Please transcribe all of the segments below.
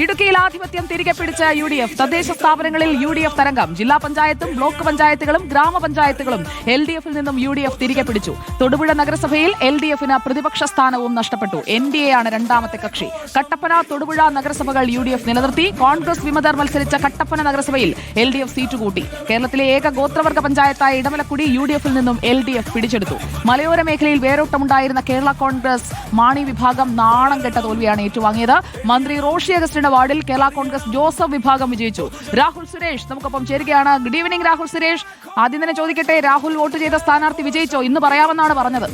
ഇടുക്കിയിൽ ആധിപത്യം തിരികെ പിടിച്ച യു ഡി എഫ് തദ്ദേശ സ്ഥാപനങ്ങളിൽ യു ഡി എഫ് തരംഗം. ജില്ലാ പഞ്ചായത്തും ബ്ലോക്ക് പഞ്ചായത്തുകളും ഗ്രാമപഞ്ചായത്തുകളും എൽ ഡി എഫിൽ നിന്നും യു ഡി എഫ് തിരികെ പിടിച്ചു. തൊടുപുഴ നഗരസഭയിൽ എൽ ഡി എഫിന് പ്രതിപക്ഷ സ്ഥാനവും നഷ്ടപ്പെട്ടു. എൻ ഡി എ ആണ് രണ്ടാമത്തെ കക്ഷി. കട്ടപ്പന തൊടുപുഴ നഗരസഭകൾ യു ഡി എഫ് നിലനിർത്തി. കോൺഗ്രസ് വിമതർ മത്സരിച്ച കട്ടപ്പന നഗരസഭയിൽ എൽ ഡി എഫ് സീറ്റ് കൂട്ടി. കേരളത്തിലെ ഏക ഗോത്രവർഗ പഞ്ചായത്തായ ഇടമലക്കുടി യു ഡി എഫിൽ നിന്നും എൽ ഡി എഫ് പിടിച്ചെടുത്തു. മലയോര മേഖലയിൽ വേരോട്ടമുണ്ടായിരുന്ന കേരള കോൺഗ്രസ് മാണി വിഭാഗം നാണം കെട്ട തോൽവിയാണ് ഏറ്റുവാങ്ങിയത്. മന്ത്രി റോഷി അഗസ്റ്റിന്റെ വാർഡിൽ കേരള കോൺഗ്രസ് ജോസഫ് വിഭാഗം വിജയിച്ചു. രാഹുൽ സുരേഷ് നമുക്കൊപ്പം ചേരുകയാണ്. Good evening Rahul Suresh. ആദ്യം തന്നെ ചോദിക്കട്ടെ രാഹുൽ വോട്ട് ചെയ്ത സ്ഥാനാർത്ഥി വിജയിച്ചോ? ഇന്ന് പറയാമെന്നാണ് പറഞ്ഞത്.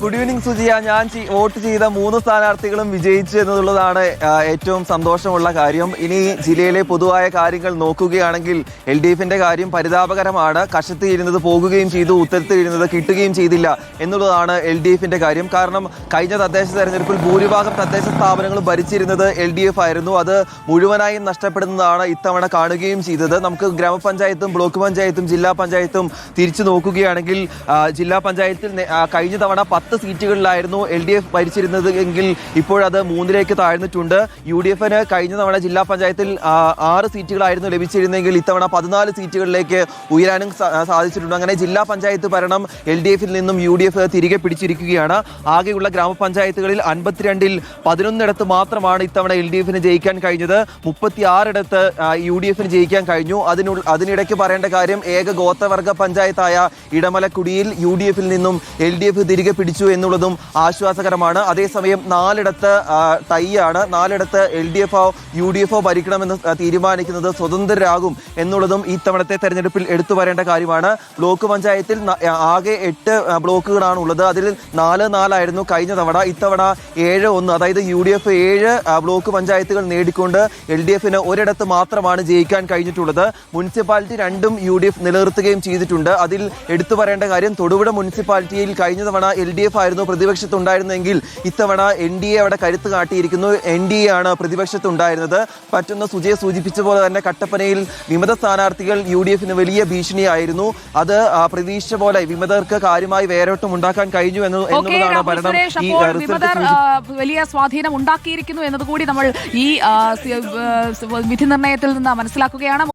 Good evening Sujiya. ഞാൻ വോട്ട് ചെയ്ത മൂന്ന് സ്ഥാനാർത്ഥികളും വിജയിച്ചു എന്നുള്ളതാണ് ഏറ്റവും സന്തോഷമുള്ള കാര്യം. ഇനി ജില്ലയിലെ പൊതുവായ കാര്യങ്ങൾ നോക്കുകയാണെങ്കിൽ എൽ ഡി എഫിന്റെ കാര്യം പരിതാപകരമാണ്. കഷത്തിയിരുന്നത് പോകുകയും ചെയ്തു ഉത്തരത്തിയിരുന്നത് കിട്ടുകയും ചെയ്തില്ല എന്നുള്ളതാണ് എൽ ഡി എഫിന്റെ കാര്യം. കാരണം കഴിഞ്ഞ തദ്ദേശ തെരഞ്ഞെടുപ്പിൽ ഭൂരിഭാഗം തദ്ദേശ സ്ഥാപനങ്ങളും ഭരിച്ചിരുന്നത് എൽ ഡി എഫ് ആയിരുന്നു. അത് മുഴുവനായും നഷ്ടപ്പെടുന്നതാണ് ഇത്തവണ കാണുകയും ചെയ്തത്. നമുക്ക് ഗ്രാമപഞ്ചായത്തും ബ്ലോക്ക് പഞ്ചായത്തും ജില്ലാ പഞ്ചായത്തും തിരിച്ചു നോക്കുകയാണെങ്കിൽ ജില്ലാ പഞ്ചായത്തിൽ കഴിഞ്ഞ തവണ പത്ത് സീറ്റുകളിലായിരുന്നു എൽ ഡി എഫ് ഭരിച്ചിരുന്നത് എങ്കിൽ ഇപ്പോഴത് മൂന്നിലേക്ക് താഴ്ന്നിട്ടുണ്ട്. യു ഡി എഫിന് കഴിഞ്ഞ തവണ ജില്ലാ പഞ്ചായത്തിൽ ആറ് സീറ്റുകളായിരുന്നു ലഭിച്ചിരുന്നെങ്കിൽ ഇത്തവണ പതിനാല് സീറ്റുകളിലേക്ക് ഉയരാനും സാധിച്ചിട്ടുണ്ട്. അങ്ങനെ ജില്ലാ പഞ്ചായത്ത് ഭരണം എൽ ഡി എഫിൽ നിന്നും യു ഡി എഫ് തിരികെ പിടിച്ചിരിക്കുകയാണ്. ആകെയുള്ള ഗ്രാമപഞ്ചായത്തുകളിൽ അൻപത്തിരണ്ടിൽ പതിനൊന്നിടത്ത് മാത്രമാണ് ഇത്തവണ എൽ ഡി എഫിന് ജയിക്കാൻ കഴിഞ്ഞത്. മുപ്പത്തി ആറിടത്ത് യു ഡി എഫിന് ജയിക്കാൻ കഴിഞ്ഞു. അതിനു അതിനിടയ്ക്ക് പറയേണ്ട കാര്യം ഏക ഗോത്രവർഗ പഞ്ചായത്തായ ഇടമലക്കുടിയിൽ യു ഡി എഫിൽ നിന്നും എൽ ഡി എഫ് തിരികെ പിടിച്ചു എന്നുള്ളതും ആശ്വാസകരമാണ്. അതേസമയം നാലിടത്ത് ടൈയാണ് നാലിടത്ത് എൽ ഡി എഫോ യു ഡി എഫോ ഭരിക്കണമെന്ന് തീരുമാനിക്കുന്നത് സ്വതന്ത്രരാകും എന്നുള്ളതും ഈ തവണത്തെ തെരഞ്ഞെടുപ്പിൽ എടുത്തു വരേണ്ട കാര്യമാണ്. ബ്ലോക്ക് പഞ്ചായത്തിൽ ആകെ എട്ട് ബ്ലോക്കുകളാണ് ഉള്ളത് അതിൽ നാല് നാലായിരുന്നു കഴിഞ്ഞ തവണ. ഇത്തവണ ഏഴ് ഒന്ന് അതായത് യു ഡി എഫ് ഏഴ് ബ്ലോക്ക് പഞ്ചായത്തുകൾ നേടിക്കൊണ്ട് എൽ ഡി എഫിന് ഒരിടത്ത് മാത്രമാണ് ജയിക്കാൻ കഴിഞ്ഞിട്ടുള്ളത്. മുനിസിപ്പാലിറ്റി രണ്ടും യു ഡി എഫ് നിലനിർത്തുകയും ചെയ്തിട്ടുണ്ട്. അതിൽ എടുത്തു പറയേണ്ട കാര്യം തൊടുപുഴ മുനിസിപ്പാലിറ്റിയിൽ കഴിഞ്ഞ തവണ എൽ ഡി എഫ് ആയിരുന്നു പ്രതിപക്ഷത്തുണ്ടായിരുന്നെങ്കിൽ ഇത്തവണ എൻ ഡി എ അവിടെ കരുത്ത് കാട്ടിയിരിക്കുന്നു. എൻ ഡി എ ആണ് പ്രതിപക്ഷത്തുണ്ടായിരുന്നത്. പറ്റുന്ന സുജയെ സൂചിപ്പിച്ച പോലെ തന്നെ കട്ടപ്പനയിൽ വിമത സ്ഥാനാർത്ഥികൾ യു ഡി എഫിന് വലിയ ഭീഷണിയായിരുന്നു. അത് പ്രതീക്ഷിച്ച പോലെ വിമതർക്ക് കാര്യമായി വേരോട്ടം ഉണ്ടാക്കാൻ കഴിഞ്ഞു എന്ന് രാഹുൽ ഭരണം. ഈ വലിയ സ്വാധീനം ഉണ്ടാക്കിയിരിക്കുന്നു എന്നതുകൂടി നമ്മൾ ഈ വിധി നിർണയത്തിൽ നിന്ന് മനസ്സിലാക്കുകയാണ്.